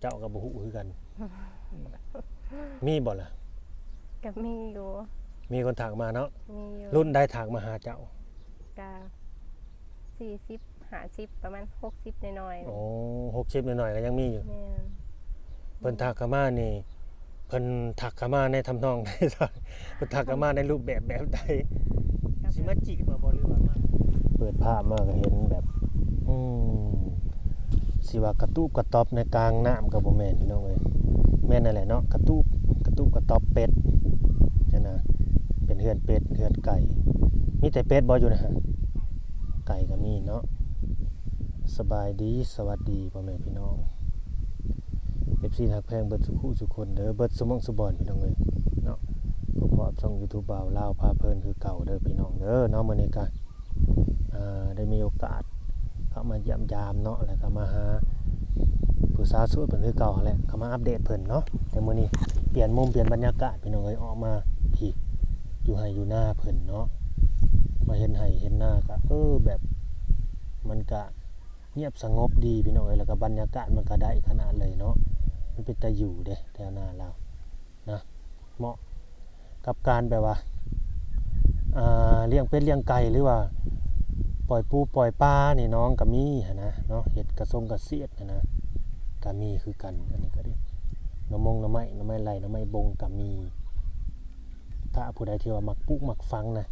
เจ้ากับบ่ฮู้คือกัน มีบ่ล่ะกับมีอยู่ มีคนถากมาเนาะมีอยู่รุ่นได้ถากมาหาเจ้ากาสี่สิบห้าสิบประมาณหกสิบหน่อยโอ้60หน่อยๆก็ยังมีอยู่ๆแม่นเพิ่นถักเข้ามานี่เพิ่นถักเข้ามาในทำนองใดซะเพิ่นถักเข้ามาในรูปแบบแบบใดกับสิมาจีบมาบ่หรือว่ามาเปิดภาพมาก็เห็นแบบ อืม สิว่ากระตูบกระตอบในกลางน้ำก็บ่แม่นพี่น้องเอ้ยแม่นนั่นแหละเนาะกระตูบกระตูบกระตอบเป็ดนั่นะเป็นเฮือนเป็ดเฮือนไก่ มีแต่เป็ดบ่อยู่นะฮะไก่ก็มีเนาะสบายดีสวัสดีพ่อแม่พี่น้อง FC ทักแพงเบิร์ดสุขุสุคนเด้อเบิร์ดสมองสุบอนพี่น้องเอ้ยเนาะก็พอช่อง YouTube บ่าวลาวพาเพลินคือเก่าเด้อพี่น้องเด้อเนาะมื้อนี้ก็อ่าได้มีโอกาส เขามาเยี่ยมยามเนาะแล้วก็มาหาผู้สาวโสดเพิ่นคือเก่าแหละเขามาอัปเดตเพิ่นเนาะแต่มื้อนี้เปลี่ยนมุมเปลี่ยนบรรยากาศพี่น้องเอ้ยออกมาพี่อยู่ไห้อยู่หน้าเพิ่นเนาะมาเห็นไห้เห็นหน้าก็เออแบบมันก็เงียบสงบดีพี่น้องเอ้ยแล้วก็บรรยากาศมันก็ได้ขนาดเลยเนาะมันเป็นตาอยู่เด้แถวหน้าเรานะเหมาะกับการแบบว่าเลี้ยงเป็ดเลี้ยงไก่หรือว่า ปล่อยปูปล่อยปลานี่น้องก็มีนะเนาะเห็ดกระทงกระเสียดนะก็มีคือกันอันนี้ก็ดิหน้ำมงน้ำไม้น้ำไม้ไหลน้ำไม้บงก็มี ถ้าผู้ใดที่ว่ามักปลูกมักฟังนะ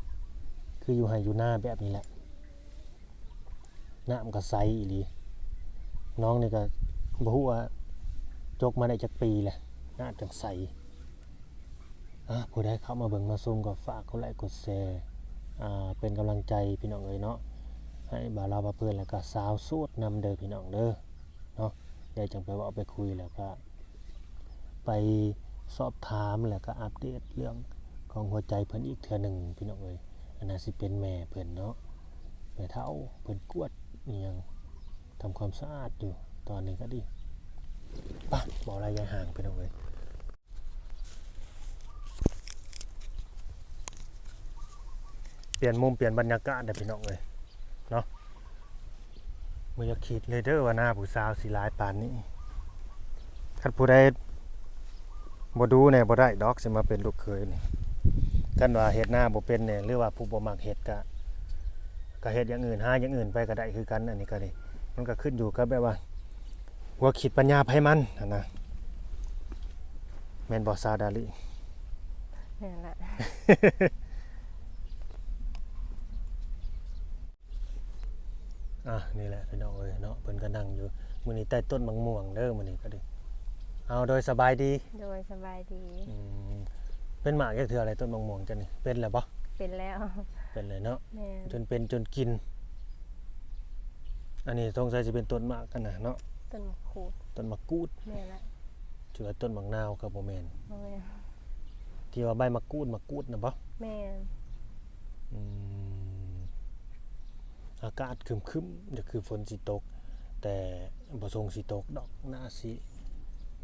คืออยู่ให้อยู่หน้าแบบนี้แหละน้ำก็ใสอีหลีน้องนี่ก็บ่ฮู้ว่าจกมาได้จักปีแหละน่าจังใสผู้ใดเข้ามาเบิ่งมาซุ่มก็ฝากกดไลค์กดแชร์เป็นกำลังใจพี่น้องเอ้ยเนาะ ให้บ่าวลาบ่าวเพื่อนแล้วก็สาวสูดนำเด้อพี่น้องเด้อเนาะเดี๋ยวจังไปว่าไปคุยแล้วก็ไปสอบถามแล้วก็อัปเดตเรื่องของหัวใจเพิ่นอีกเทื่อหนึ่งพี่น้องเอ้ยอันนั้นสิเป็นแม่เพิ่นเนาะแม่เฒ่าเพิ่นกวดอิหยังทำความสะอาดอยู่ตอนนี้ก็ดีปะบอกอะไรยายห่างไปหน่องเลยเปลี่ยนมุมเปลี่ยนบรรยากาศเด้อพี่น้องเลย มือจะคิดเลยเด้อว่าหน้าผู้สาวสีลายปานนี้คันผู้ใดบ่ดูเนี่ยบ่ได้ดอกสิมาเป็นลูกเคยนี่กันว่าเฮ็ดหน้าบ่เป็นเนี่ยหรือว่าผู้บ่มักเฮ็ดก็ก็เฮ็ดอย่างอื่นหาอย่างอื่นไปก็ได้คือกันอันนี้ก็ดีมันก็ขึ้นอยู่กับแบบว่าหัวขีดปัญญาไพมันนั่นะแมนบอซาดาลินี่นแหละ อะนี่แหละพี่น้องเอ้ยเนาะเพิ่นก็นั่งอยู่มื้อนี้ใต้ต้นมะม่วงเด้อมื้อนี้ก็ดิเอาโดยสบายดีโดยสบายดี อืมเป็นหมากจักเทื่ออะไรต้นมะม่วงจังนี่เป็นแล้วบ่เป็นแล้วเป็นเลยเนาะแม่นจนเป็นจนกิน อันนี้สงสัยจะเป็นต้นหมากกันนะเนาะต้นมะขูดต้นมะกรูดแม่นละเจือต้นมะนาวก็บ่แม่นบ่แม่นที่ว่าใบมะกรูดมะกรูดน่ะบ่แม่นอืม อากาศครึมๆเดี๋ยวคือฝนสิตก แต่บ่ทรงสิตกดอกหน่าสิ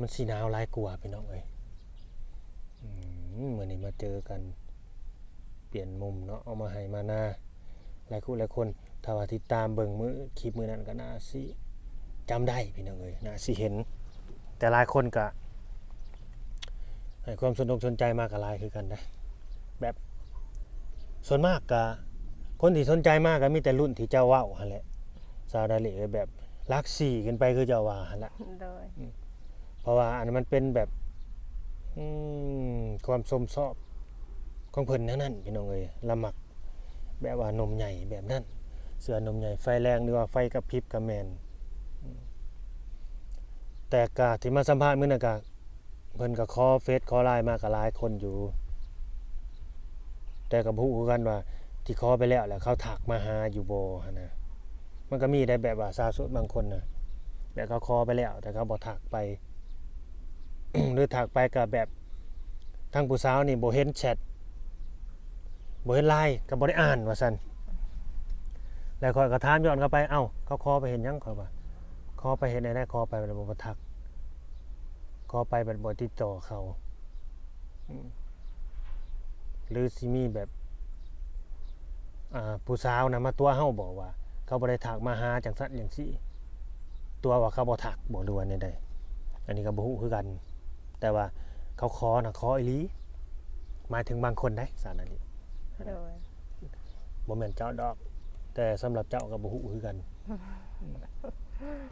มันสิหนาวลายกว่าพี่น้องเอ้ยอืมมื้อนี้มาเจอกันเปลี่ยนมุมเนาะเอามาให้มาหน้าหลายคู่หลายคนถ้าว่าติดตามเบิ่งมือคลิปมือนั้นก็น่าสิจำได้พี่น้องเอ้ยน่าสิเห็น แต่หลายคนก็ให้ความสนอกสนใจมากกับลายคือกันนะแบบส่วนมากก็ คนที่สนใจมากก็มีแต่รุ่นที่เจ้าเว้าหั่นแหละซาวดาเลแบบลักสี่ขึ้นไปคือเจ้าว่าหั่นแหละโดยเพราะว่าอันนั้นมันเป็นแบบอืมความสมชอบของเพิ่นทั้งนั้นพี่น้องเอ้ยละมักแบบว่านมใหญ่แบบนั้น เสือนมใหญ่ไฟแรงหรือว่าไฟกระพริบกระแมนอืมแต่กาที่มาสัมภาษณ์มื้อนั้นก็เพิ่นก็ขอเฟซขอไลน์มาก็หลายคนอยู่ แต่ก็บ่ฮู้คือกันว่า ที่ขอไปแล้วแหละเขาถักมาหาอยู่โบนะมันก็มีได้แบบว่าสาวโสดบางคนนะแบบเขาขอไปแล้ว แต่เขาบ่ถักไป หรือถักไปก็แบบทางผู้สาวนี่โบเห็นแชทโบเห็นไลน์ก็บ่ได้อ่านว่าซั่นแล้วข่อยก็ถามย้อนกลับไป เอ้าเขาขอไปเห็นยังข่อยว่าขอไปเห็นได้ได้ขอไปแล้วบ่มาทักขอไปแบบบ่ติดต่อเขาหรือสิมีแบบ อ่าผู้สาวนะมาตัวเฮาบอกว่า เขาบ่ได้ถักมาหาจังซั่นจังซี่ ตัวว่าเขาบ่ถักบ่รู้ว่าในใดอันนี้ก็บ่ฮู้คือกัน แต่ว่าเขาขอนะขออีหลีหมายถึงบางคนได้สารนาลีโดยบ่แม่นเจ้าดอก แต่สำหรับเจ้าก็บ่ฮู้คือกัน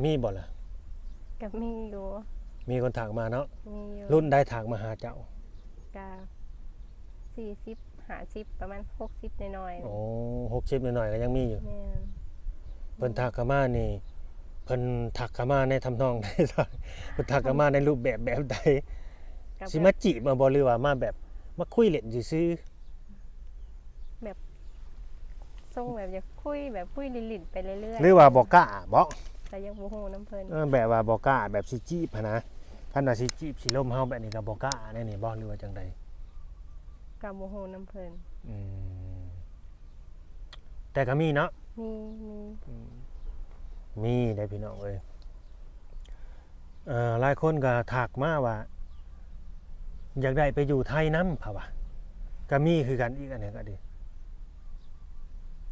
มีบ่ล่ะ ก็มีอยู่มีคนถากมาเนาะมีอยู่รุ่นได้ถากมาหาเจ้าก็สี่สิบ ห้าสิบประมาณหกสิบหน่อยๆโอ้60หน่อยๆก็ยังมีอยู่แม่นเพิ่นถากเขามานี่เพิ่นถักเขามาในทำนองใดซะเพิ่นถักเขามาในรูปแบบแบบใดก็สิแบมาบจีบมาบ่หรือว่ามาแบบมาคุยเล่นซื่อส่งแบบอยากคุยแบบคุยลินๆไปเรื่อยๆหรือว่าบ่กล้าบ่ๆแต่ยังบ่ฮู้น้ำเพิ่นเออแบบว่าบ่กล้าแบบสิจีบหั้นนะคันว่าสิจีบสิล่มเฮาแบบนี้ก็บ่กล้าแน่นี่บ่หรือว่าจังใด ก็บ่ฮู้น้ำเพิ่นอืมแต่ก็มีเนาะมีมีมีได้พี่น้องเอ้ยเอ่อหลายคนก็ทักมาว่า อยากได้ไปอยู่ไทยนำพ่ะว่าก็มีคือกันอีกอันนี้ก็ดี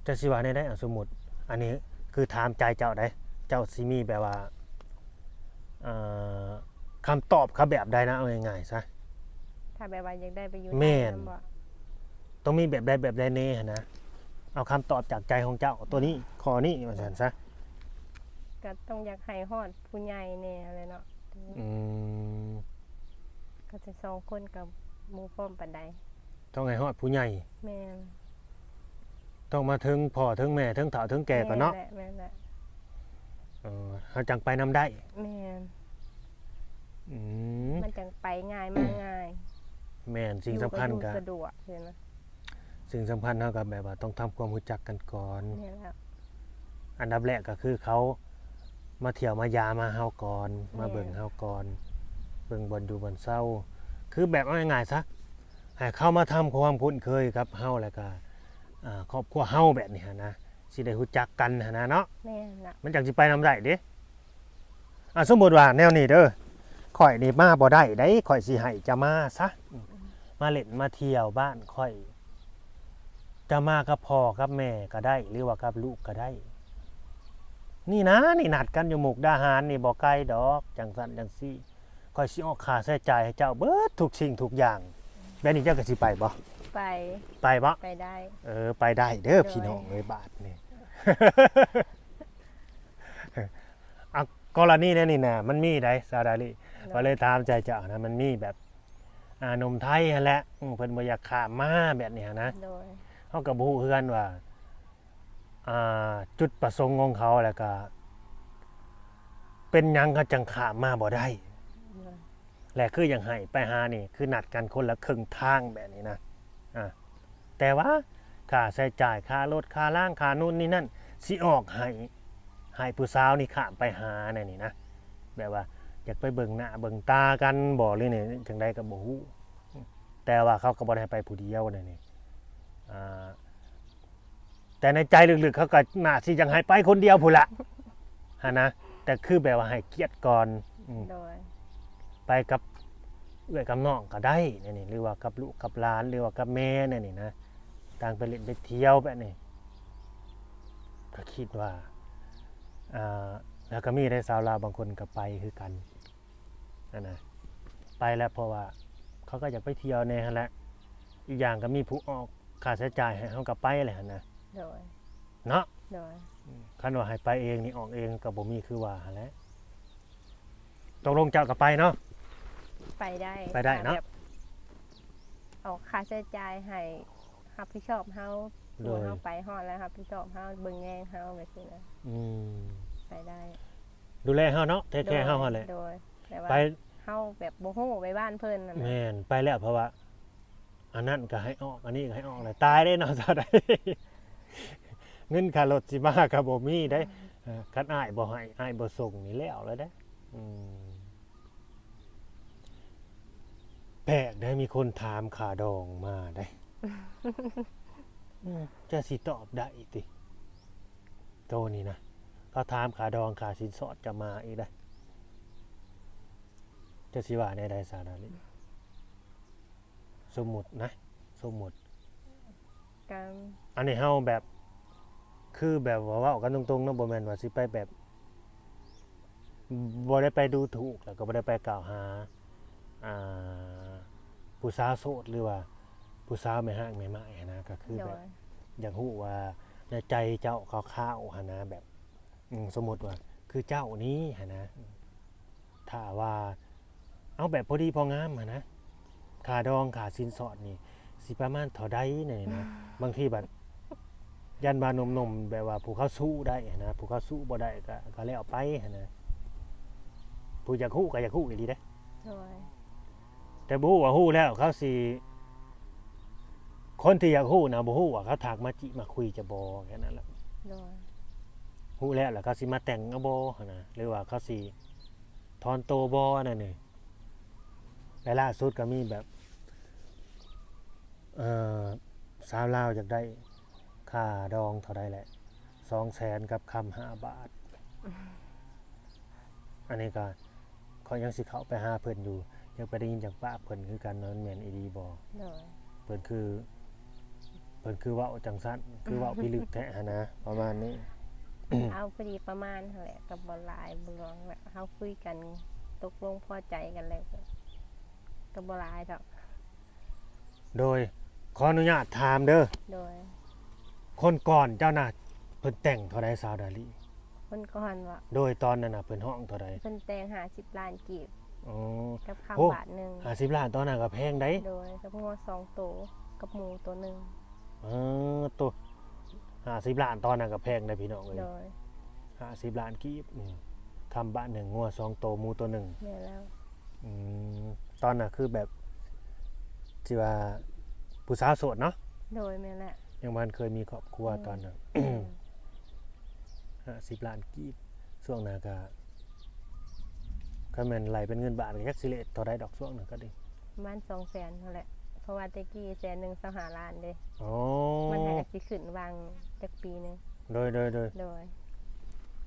จะสิว่าได้ได้อะสมมุติ อันนี้คือถามใจเจ้าได้ เจ้าสิมีแบบว่าเอ่อคำตอบเขาแบบใดนะเอาง่ายๆซะ ถ้าแบบว่าอยากได้ไปอยู่แม่นไทยำบ่ต้องมีแบบใดแบบใดเน่หั้นนะเอาคำตอบจากใจของเจ้าตัวนี้ขอนี้ว่าซั่นซะก็ต้องอยากให้ฮอดผู้ใหญ่แน่เลยเนาะอืมก็จะสองคนกับหมู่พร้อมปานใดต้องให้ฮอดผู้ใหญ่ แม่นต้องมาถึงพ่อถึงแม่ถึงเฒ่าถึงแก่ก่อนเนาะแม่แหละแม่นแหละเออเฮาจังไปนำได้แม่นอืมมันจังไปง่ายมาง่าย แม่นสิ่งสำคัญอยู่ก็อยู่สะดวกเห็นไหมสิ่งสำคัญเฮาก็แบบว่าต้องทำความรู้จักกันก่อน เนี่ยแหละ อันดับแรกก็คือเขามาเที่ยวมายามาเฮาก่อนมาแม่เบิ่งเฮาก่อนเบิ่งบนดูบนเศร้า คือแบบเอาง่ายๆซะให้เข้ามาทำความคุ้นเคยกับเฮาแล้วก็อ่าครอบครัวเฮาแบบนี้หั้นนะสิได้รู้จักกันหั้นนะเนาะแม่นละมันจังสิไปนำได้เด้อะสมมุติว่าแนวนี้เด้อข่อยนี่มาบ่ได้ได้ข่อยสิให้จะมาซะ มาเล่นมาเที่ยวบ้านข่อยจะมากับพ่อกับแม่ก็ได้ หรือว่ากับลูกก็ได้ นี่นะนี่นัดกันอยู่หมุกดาหารนี่บ่ไกลดอกจังสันจังซี่ข่อยสิออกค่าใช้จ่ายให้เจ้าเบิดทุกสิ่งทุกอย่างแบบนี้เจ้าก็สิไปบ่ไปไปบ่ไปได้ เออไปได้เด้อโดยพี่น้องเอ้ยบาทนี่อะกรณีเนี่ยนี่นะมันมีได้ซาดาลิก็เลยถามใจเจ้านะมันมีแบบ อ่าหนมไทยหั่นแหละอืมเพิ่นบ่อยากข้ามมาแบบเนี้ยนะ โดยเฮาก็บ่ฮู้คือกันว่าอ่า จุดประสงค์ของเขาแล้วก็ เป็นหยังเขาจังข้ามมาบ่ได้ โดยและคืออย่างให้ไปหานี่ คือนัดกันคนละครึ่งทางแบบนี้นะอะแต่ว่าค่าใช้จ่ายค่ารถค่าล่างค่านู่นนี่นั่นสิออกให้ให้ผู้สาวนี่ข้ามไปหาในนี่นะแบบว่า อยากไปเบิ่งหน้าเบิ่งตากันบ่หรือนี่จังใดก็บ่ฮู้แต่ว่าเขาก็บ่ได้ให้ไปผู้เดียวนี่นี่อ่าแต่ในใจลึกๆเขาก็น่าสิยังให้ไปคนเดียวพุ่นละฮะนะแต่คือแบบว่าให้เกียรติก่อนอืมโดยไปกับเอื้อยกับน้องก็ได้นี่นี่หรือว่ากับลูกกับหลานหรือว่ากับแม่นี่นี่นะต่างไปเล่นไปเที่ยวแบบนี้ก็คิดว่าอ่า แล้วก็มีได้สาวลาวบางคนก็ไปคือกันนั่นนะไปแล้วเพราะว่าเขาก็อยากไปเที่ยวในฮะแหละอีกอย่างก็มีผู้ออกค่าใช้จ่ายให้เขาก็ไปแหละหั่นนะโดยเนาะโดยคันว่าให้ไปเองนี่ออกเองก็บ่มีคือว่าหั่นแหละตกลงเจ้าก็ไปเนาะไปได้ไปได้เนาะแบบออกค่าใช้จ่ายให้รับผิดชอบเฮาโดตัวยเฮาไปฮอดแล้วรับผิดชอบเฮาเบิ่งแยงเฮาแบบนี้นะอืม ไปได้ดูแลเฮาเนาะเทคแคร์เฮาหั่นแหละโดยแต่ว่าไปเฮาแบบบ่ฮู้ไปบ้านเพิ่นนั่นน่ะแม่นไปแล้วเพราะว่า อันนั้นก็ให้ออกอันนี้ก็ให้ออกเลยตายได้เนาะซะได้เงินค่ารถสิมาก็บ่มีได้เออคันอ้ายบ่ให้อ้ายบ่ส่งนี่แล้วแล้วเด้ออืมแปลกได้มีคนถามค่าดองมาได้อืมจะสิตอบได้ติโตนี่นะ เขาถามค่าดองค่าสินสอดจะมาอีกได้อจะสิว่าในใดสาระลิสมมุตินะ สมมุติ การอันนี้เฮาแบบ คือแบบว่าเว้ากันตรงๆเนาะบ่แม่นว่าสิไปแบบบ่ได้ไปดูถูกแล้วก็บ่ได้ไปกล่าวหาอ่าผู้สาวโสดหรือว่าผู้สาวไม่ห้างไม่ไม้หั้นนะก็คือโดแบบ ย อยากรู้ว่าในใจเจ้าข้าวๆหันนะแบบ อืมสมมติว่า คือเจ้านี้หันนะ ถ้าว่า เอาแบบพอดีพองามหันนะขาดองขาสินสอดนี่ สิประมาณเท่าใดนี่นะ บางทีแบบยันบานมๆแบบว่าผู้เขาสู้ได้หั้นนะผู้เขาสู้บ่ได้ก็ก็แล้วไปหันนะผู้อยากฮู้ก็อยากฮู้อีหลีเด้ โดยแต่บ่ฮู้ว่าฮู้แล้วเขาสิคนที่อยากฮู้นะบ่ฮู้ว่าเขาถากมาจิมาคุยจะบ่แค่นั้นแหละโดย ฮู้แล้วแล้วเขาสิมาแต่งเอาบ่หั่นนะหรือว่าเขาสิถอนโตบ่นั่นนี่และล่าสุดก็มีแบบเอ่อสาวลาวอยากได้ค่าดองเท่าใดแหละ200,000กับคำ5บาท อันนี้ก็เขายังสิเข้าไปหาเพิ่นอยู่ยังไปได้ยินจากปากเพิ่นคือกันเนาะแม่นอีดีบ่โดยเพิ่นคือเพิ่นคือเว้าจังซั่นคือเว้าพิลึกแท้หั้นนะประมาณนี้ เอาพอดีประมาณนั่นแหละกับบอลลายบลวงแบบเขาคุยกันตกลงพอใจกันแล้วก็กับบอลลายดอกโดยขออนุญาตถามเด้อโดย คนก่อนเจ้าน่ะเพิ่นแต่งเท่าใดสาวดาลีคนก่อนว่าโดยตอนนั้นน่ะเพิ่นห้องเท่าใดเพิ่นแต่งหาสิบล้านกีบอ๋อกับโอ้คำบาทหนึ่ง50ล้านตอนนั้นก็แพงได้โดยกับงัวสองตัวกับหมูตัวหนึ่งเออตัว 50ล้านตอนนั้นก็แพงได้พี่น้องเอ้ยโดย50ล้านกีบอืมคำบะหนึ่งงัวสองโตวหมูตัวหนึ่งแม่แล้วอืมตอนน่ะคือแบบที่ว่าผู้สาวโสดเนาะโดยแม่แหละยังมันเคยมีครอบครัวตอนนั้นอืมห้าสิบล้านกีบช่วงหน้าก็ก็แมันไหลเป็นเงินบาทก็ยักสิเลตต่อได้ดอกช่วงนั้นก็ดีประมาณสองแสนเท่าแหละเพ ราะว่าแตะกี้แสนหนึ่งสหาล้านเด้อ๋อมันให้สิขึ้นวางจากปีหนึงโดยโดยโดยโดย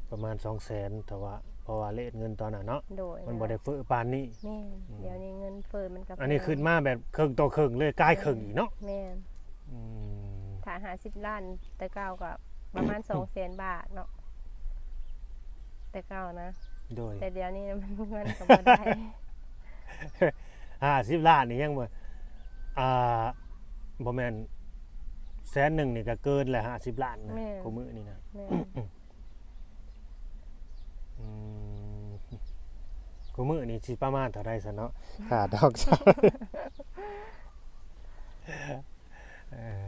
ประมาณสองแสนแต่ว่าเพราะว่าเลทเงินตอนนั้นเนาะโดยมันบ่ได้เฟ้อปานนี้ แม่นอืมเดี๋ยวนี้เงินเฟ้อมันก็อันนี้ขึ้นมาแบบเครื่องต่อเครื่องเลยกลายเครื่องอีกเนาะแม่นอืมถ้าหาสิบล้านแต่เก้าก็ประมาณสองแสนบาทเนาะแต่เก้านะ โดยแต่เดี๋ยวนี้มันเงินก็บ่ได้ ห้าสิบล้านนี่ยังบ่ อ่าบ่แม่นแสนหนึ่งนี่ก็เกินแหละห้าสิบล้านนะแม่กูมือนี่นะแม่นอืมกูมือนี่สิประมาณเท่าไรซะเนาะขาดดอกซะเออ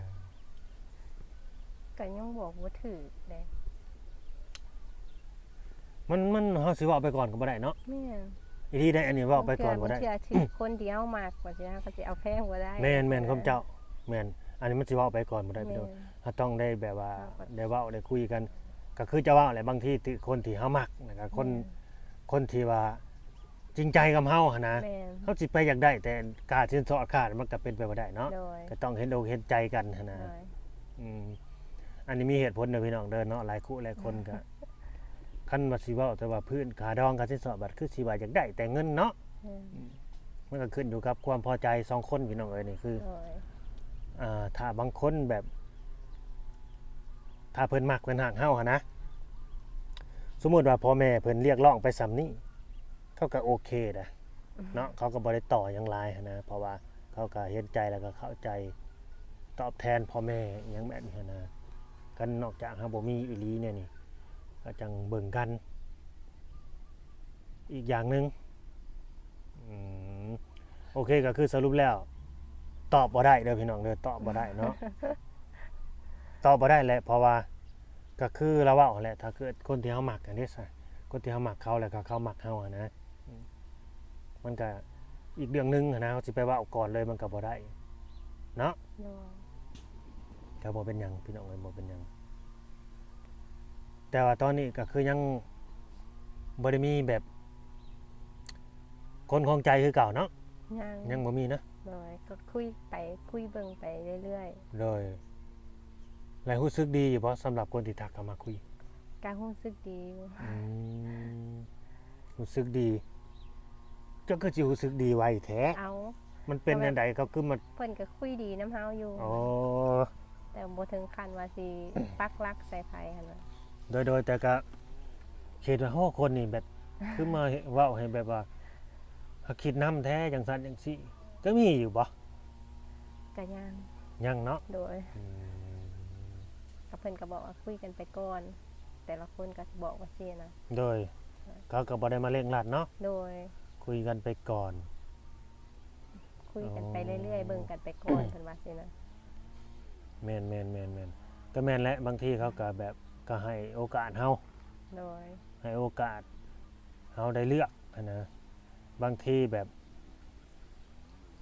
ก็ยังบอกว่าถือเลยมันมันเฮาสิเว้าไปก่อนก็บ่ได้เนาะแม่น อีทีได้อันนี้เว้าไปก่อนบ่ได้บางเทื่อถือคนเดียวมากกว่าสิฮะก็สิเอาแพงบ่ได้แม่นแม่นคำเจ้าแม่นอันนี้มันสิเว้าไปก่อนบ่ได้พี่แม่น้องนเฮาต้องได้แบบว่าเอาก่อนได้เว้าได้คุยกัน ก็คือจะเว้าแหละบางทีที่คนที่เฮามักนะครับคนคนที่ว่าจริงใจกับเฮาหั่นนะแม่น เฮาสิไปอยากได้ แต่การสินสอดขาดมันก็เป็นไปบ่ได้เนาะโดย ก็ต้องเห็นอกเห็นใจกันหั่นนะ โดย อืมอันนี้มีเหตุผลเด้อพี่น้องเด้อเนาะหลายคู่หลายคนก็ คันว่าสิเว้าแต่ว่าพื้นขาดองการสินสอดบัตรคือสิว่าอยากได้แต่เงินเนาะแม่นมันก็ขึ้นอยู่กับความพอใจสองคนพี่น้องเอ้ยนี่คือโดยอ่าถ้าบางคนแบบ ถ้าเพิ่นมักเพิ่นหักเฮาหนนะ สมมุติว่าพ่อแม่เพิ่นเรียกร้องไปสำนี้เขาก็โอเคนะเนาะเขาก็บ่ได้ต่อหยังหลายหั้นนะ เพราะว่าเขาก็เห็นใจแล้วก็เข้าใจตอบแทนพ่อแม่อิหยังแบบนี้หั้นนะกันนอกจากเฮาบ่มีอีหลีเนี่ยนี่ ก็จังเบิ่งกัน อีกอย่างหนึงอืมโอเคก็คือสรุปแล้ว ตอบบ่ได้เด้อพี่น้องเด้อตอบบ่ได้เนาะตอบบ่ได้แหละเพราะว่าก็คือเราเว่าแหละถ้าเกิดคนที่เฮามักกันนี่ซะคนที่เฮามักเขาแล้วก็เขามักเฮาอะนะอืมมันก็อีกเรื่องหนึงอะนะเขาสิไปเว่าก่อนเลยมันก็บ่ได้เนาะโดยก็บ่เป็นหยังพี่น้องเอ้ยบ่เป็นหยัง แต่ว่าตอนนี้ก็คือยังบ่ได้มีแบบคนของใจคือเก่าเนาะยังยังบ่มีนะโดยก็คุยไปคุยเบิ่งไปเรื่อยโดยแล้วรู้สึกดีอยู่บ่สำหรับคนที่ทักเข้ามาคุยๆการรู้สึกดีอยู่อืมรู้สึกดีเจ้าก็จิรู้สึกดีไว้แท้ เอา มันเป็นอันใดเขาคือมันเพิ่นก็คุยดีน้ำเฮาอยู่ อ๋อแต่บ่ถึงขั้นว่าสิ ปักหลักใส่ไผหั่นน่ะ โดยโดยแต่ก็คิดว่าโอ้คนนี่แบบ คือมาเว้าให้แบบว่าหาคิดน้ำแท้จังซั่นจังซี่ก็มีอยู่บ่ก็ยังยังเนาะโดยอืมกับเพิ่นก็บอกว่าคุยกันไปก่อน แต่ละคนก็บอกว่าซี่นะโดยเขาก็บ่ได้มาเร่งรัดเนาะโดยคุยกันไปก่อน คุยกันไปอ๋อเรื่อย ๆ เบิ่งกันไปก่อนเพิ่นว่าซี่นะ แม่นแม่นแม่นแม่นก็แม่นแหละบางทีเขาก็แบบ ก็ให้โอกาสเฮาโดยให้โอกาสเฮาได้เลือกหั้นนะบางทีแบบ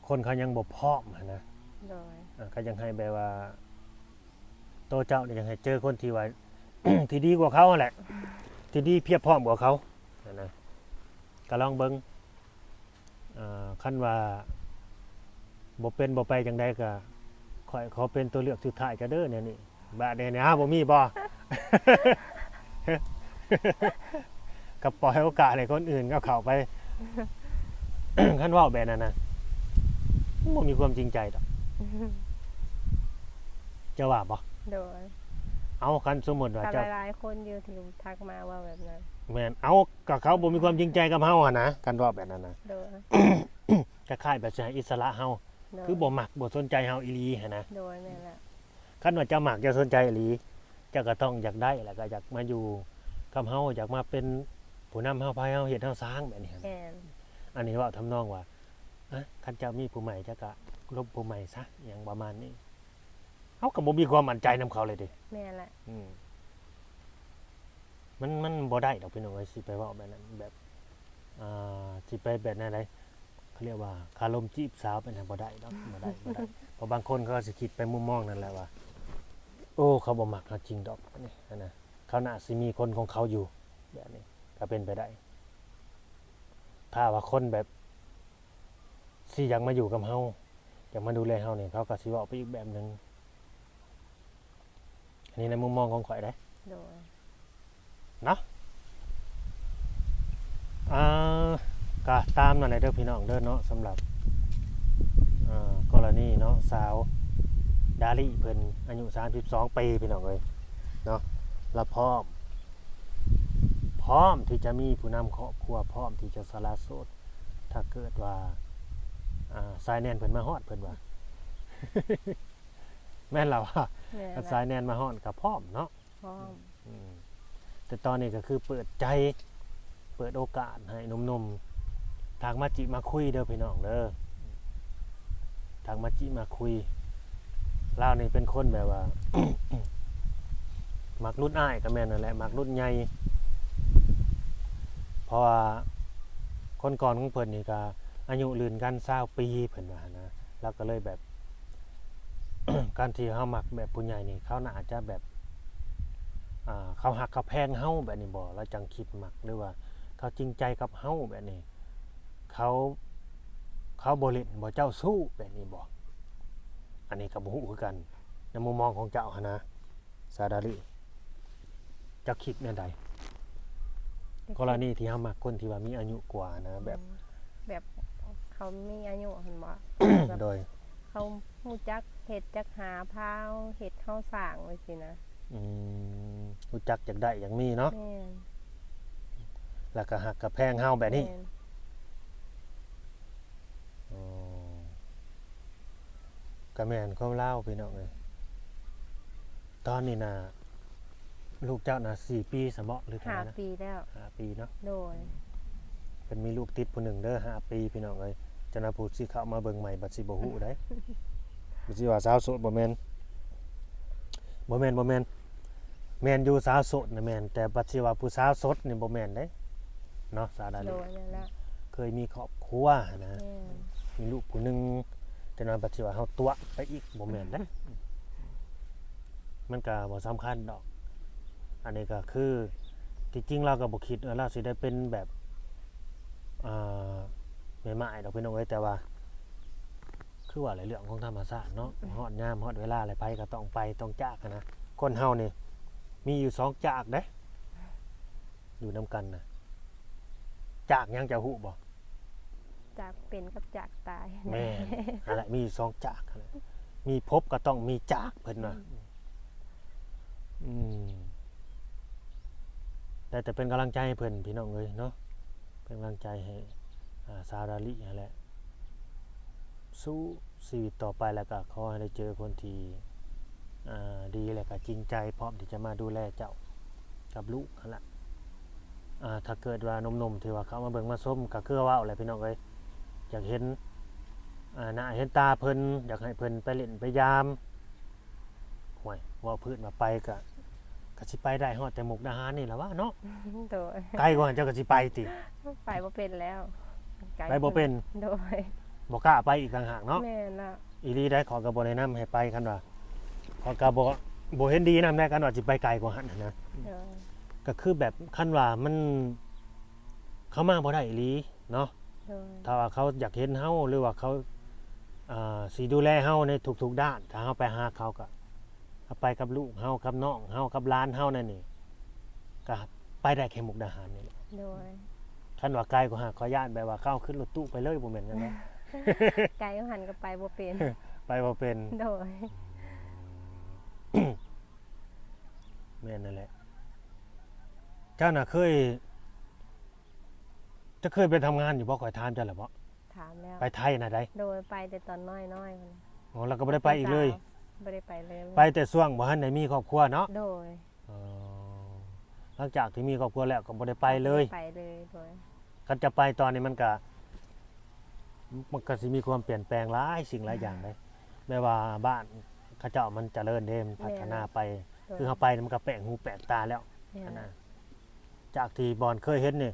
คนเขายังบ่พร้อมหั้นนะโดยอะก็ยังให้แบบว่าโตเจ้าเนี่ยยังให้เจอคนที่ว่าที่ดีกว่าเขาแหละ ที่ดีเพียบพร้อมกว่าเขาหั้นนะก็ลองเบิ่งอ่าคันว่าบ่เป็นบ่ไปจังใดก็ขอยขอเป็นตัวเลือกสุดท้ายก็เด้อเนี่ยนี่ บาดเนี่ยนะบ่มีบ่ ก็ปล่อยโอกาสให้คนอื่นก็เข้าไปคันเว่าแบบนั้นนะบ่มีความจริงใจดอกจะว่าบ่โดยเอาคันสมมุติว่าก็เจ้าหลายๆคนอยู่ที่ทักมาว่าแบบนั้น แม่นเอากับเขาบ่มีความจริงใจกับเฮาอะนะกันว่าแบบนั้นนะ โดยคล้ายๆแบบจะให้อิสระเฮาโดยคือบ่มักบ่สนใจเฮาอีหลีหันนะ โดยแม่นแหละ คันว่าเจ้ามักจะสนใจอีหลีเจ้าก็ต้องอยากได้แล้วก็อยากมาอยู่กับเฮาอยากมาเป็นผู้นำเฮาพาเฮาเฮ็ดเฮาสร้างแบบนี้หั้นแม่นอันนี้เว่าทำนองว่าอะคันเจ้ามีผู้ใหม่เจ้าก็ลบผู้ใหม่ซะอย่างประมาณนี้เขาก็บ่มีความมั่นใจนํเขาเลยดิ แม่นแหละอืมมันมันบ่ได้ดอกพี่น้องเอ้ยสิไปเว่าแบบนั้นแบบอ่าสิไปแบบนั้นไดเขาเรียกว่าคารมจีบสาวเป็นนบ่ได้ดอกบ่ได้บ่ได้เพราะบางคนเขาก็สิคิดไปมุมมองนั่นแหละว่า โอ้เขาบ่มักเราจริงดอกนี่อันนะเขาน่าสิมีคนของเขาอยู่แบบนี้ก็เป็นไปได้ ถ้าว่าคนแบบสิอยากมาอยู่กับเฮาอยากมาดูแลเฮาเนี่ยเขาก็สิเว้าไปอีกแบบหนึงอันนี้ในมุมมองของข่อยได้โดยอ่าก็ตามนั่นแหละเด้อพี่น้องเด้อเนาะสำหรับอ่ากรณีเนาะสาว ดาลิเพิ่นอายุ32ปีพี่น้องเอ้ยเนาะแล้วพร้อม พร้อมที่จะมีผู้นำครอบครัวพร้อมที่จะสละโสดถ้าเกิดว่าอ่าสายแนนเพิ่นมาฮอดเพิ่นว่าแม่นแล้วว่าแม่นถ้าแหสาละยแนนมาฮอดก็พร้อมเนาะพร้อมอืมแต่ตอนนี้ก็คือเปิดใจเปิดโอกาสให้หนุ่มๆทางมาจิมาคุยเด้อพี่น้องเด้อทางมาจิมาคุย ลาวนี่เป็นคนแบบว่า มักรุ่นอ้ายก็แม่นนั่นแหละมักรุ่นใหญ่เพราะว่าคนก่อนของเพิ่นนี่ก็อายุลื่นกัน20ปีเพิ่นว่านะแล้วก็เลยแบบ การที่เฮามักแบบผู้ใหญ่นี่เขาน่าจะแบบเขาหักเขาแพงเฮาแบบนี้บ่แล้วจังคิดมักหรือว่า เขาจริงใจกับเฮาแบบนี้ เขาเขาบ่เล่นบ่เจ้าสู้แบบนี้บ่ อันนี้ก็บ่ฮู้คือกันในมุมมองของเจ้าหันนะซาดาลิเจะคิดแนวใดกรณีที่เฮามักคนที่ว่ามีอายุกว่านะ แบบแบบเขามีอายุเห็นบ่แบบโดย เขาฮู้จักเฮ็ดจักหาพาวเฮ็ดเฮาสร้างไว้สินะอืมรู้จักอยากได้อยากมีเนาะแม่นแล้วก็หักกับแพงเฮาแบบนี้แม่นอ๋อ ก็แม่นความเล่าวพี่น้องเอ้ยตอนนี้น่ะลูกเจ้าน่ะ4ปีสมบ่หรือเท่าห้าไหร่นะปีแล้ว ห้าปีเนาะโดย เป็นมีลูกติดผู้หนึ่งเด้อห้าปีพี่น้องเอ้ยจะนาพูดสิเข้ามาเบิ่งใหม่บัดสิบ่ฮู้ได้บ่สิว่าสาวโสดบ่แม่นบ่แม่นบ่แม่นแม่นอยู่สาวโสดน่ะแม่นแต่บัดสิว่าผู้สาวโสดนี่บ่แม่นเด้เนาะสาวดาโดลียนั่นแหละเคยมีครอบครัวนะ แม่นมีลูกผู้หนึง แต่นอนบัดสิว่าเฮาตัวไปอีกบ่แม่นเด้มันก็บ่สำคัญดอก อันนี้ก็คือที่จริงเราก็บ่คิดว่าเราสิได้เป็นแบบอ่าแม่ไม้ดอกพี่น้องเอ้ยแต่ว่า คือว่าหลายเรื่องของธรรมชาติเนาะฮอดยามฮอดเวลาอะไรไปก็ต้องไปต้องจากอะนะคนเฮานี่มีอยู่สองจากเด้อยู่นำกันนะจากยังจะฮู้บ่ จากเป็นกับจากตายแม่นอะไรมีสองจากนั่นแหละมีพบก็ต้องมีจากเพิ่นว่าอืมแต่แต่เป็นกำลังใจให้เพิ่นพี่น้องเอ้ยเนาะเป็นกำลังใจให้อ่าสาวดาลินั่นแหละ สู้ชีวิตต่อไปแล้วก็ขอให้ได้เจอคนที่อ่าดีแล้วก็จริงใจพร้อมที่จะมาดูแลเจ้ากับลูกนั่นแหละอ่าถ้าเกิดว่าหนมๆที่ว่าเขามาเบิ่งมาส้มก็คือว่าอะไรพี่น้องเอ้ย อยากเห็นอ่าหน้าเห็นตาเพิ่นอยากให้เพิ่นไปเล่นไปยามห่วยว่าพืชมาไปก็ก็สิไปได้ฮอดแต่มุกดาหารนี่แหละวะเนาะโดยไกลกว่าเจ้าก็สิไปติไปบ่เป็นแล้วกลไปบ่เป็นโดยบ่กล้าไปอีกต่างหากเนาะแม่น่ะอีหลีได้ขอกระบแนะนำให้ไปกันว่าขอกระบบ่เห็นดีนำได้กันว่าสิไปไกลกว่าหันน่ะนะโดยก็คือแบบคันว่ามันเขามาบ่ได้อีหลีเนาะโดย ถ้าว่าเขาอยากเห็นเฮาหรือว่าเขาอ่าสิดูแลเฮาในทุกๆด้าน ถ้าเฮาไปหาเขาก็เอาไปกับลูกเฮากับน้องเฮากับหลานเฮานั่นนี่ก็ไปได้แค่มุกดาหารนี่แหละโดยคันว่าไกลกว่าหาขอย่านแบบว่าเข้าขึ้นรถตู้ไปเลยบ่แม่นกันเนาะไกลก็หันก็ไปบ่เป็น ไปบ่เป็นโดยแม่นนั่นแหละ เจ้าน่ะเคย จะเคยไปทำงานอยู่บ่ข่อยถามเจ้าแหละบ่ถามแล้ว ไปไทยน่ะได้โดยไปแต่ตอนน้อยๆพุ่นอ๋อแล้วก็บ่ได้ไปอีกเลยบ่ได้ไปเลยไปแต่ช่วงบ่ทันได้มีครอบครัวเนาะโดยอ๋อหลังจากที่มีครอบครัวแล้วก็บ่ได้ไปเลยไปเลยโดยคันจะไปตอนนี้มันก็มันก็สิมีความเปลี่ยนแปลงหลายสิ่งหลายอย่างเลยแม้ว่าบ้านเขาเจ้ามันเจริญเด้มันพัฒนาไปโดยคือเขาไปนี่มันก็แปลกหูแปลกตาแล้ว แม่อันน่ะนะจากที่บอลเคยเห็นนี่เอ้า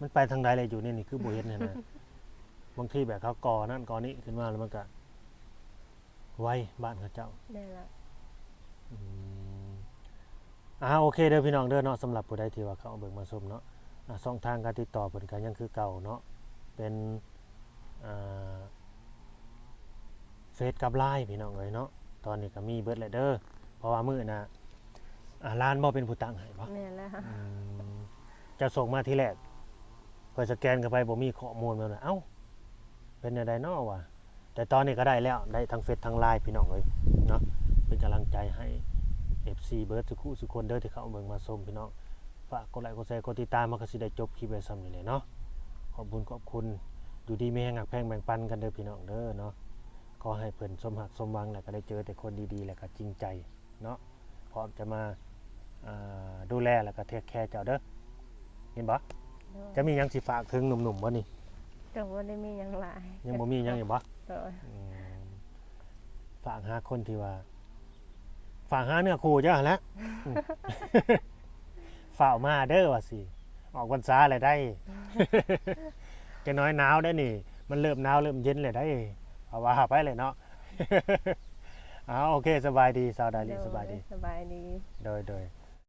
มันไปทางใดเลยอยู่นี่นี่คือบ่เห็นเนี่ยนะบางทีแบบเขาก่อนั่นก่อนี้ขึ้นมาแล้วมันก็ไวบ้านเขาเจ้าแม่น่ะอืมอ่าโอเคเด้อพี่น้องเด้อเนาะสำหรับผู้ใดที่ว่าเขาเอาเบิ่งมาชมเนาะอ่าช่องทางการติดต่อเพิ่นก็ยังคือเก่าเนาะเป็นอ่าเฟซกับไลน์พี่น้องเอ้ยเนาะตอนนี้ก็มีเบิดแล้วเด้อเพราะว่ามื้อน่ะอ่าร้านบ่เป็นผู้ตั้งให้บ่แม่แล้วอืมจะส่งมาทีแรกเพอสแกนเข้าไปบ่มีข้อมูลมาเลยเอ้า เป็นอะไรนาะวะแต่ตอนนี้ก็ได้แล้ว ได้ทั้งเฟซทั้งไลน์พี่น้องเลยเนาะ เป็นกำลังใจให้ FC เบิร์ดสุขุสุคนเด้อที่เขาเอาเบิ่งมาชมพี่น้อง ฝากกดไลค์กดแชร์กดติดตามมันก็สิได้จบคลิปไว้ซ้ำนี่เลยเนาะ ขอบคุณขอบคุณอยู่ดีไมีแห่งหักแพงแบ่งปันกันเด้อพี่น้องเด้อเนาะขอให้เพิ่นสมหักสมหวังแหล้วก็ได้เจอแต่คนดีๆแหล้วก็จริงใจเนาะพร้อมจะมาาดูแลแล้วก็เทคแคร์เจ้าเด้อเห็นบ่ จะมีหยังสิฝากถึงหนุ่มๆบ่นี่ก็บ่ได้มีหยังหลายยังบ่มีหยังอยู่บ่โดยอืมฝากหาคนที่ว่า ฝากหาเนื้อคู่เจ้าหั่นแหล้วฝ่ากมาเด้อว่าสิออกพรรษาเลยได้ จะน้อยหนาวได้นี่ มันเริ่มหนาวเริ่มเย็นเลยได้เอาว่าไปเลยเนาะ เอาโอเคสบายดีสาวดาลีสบายดีสบายดี โดยโดย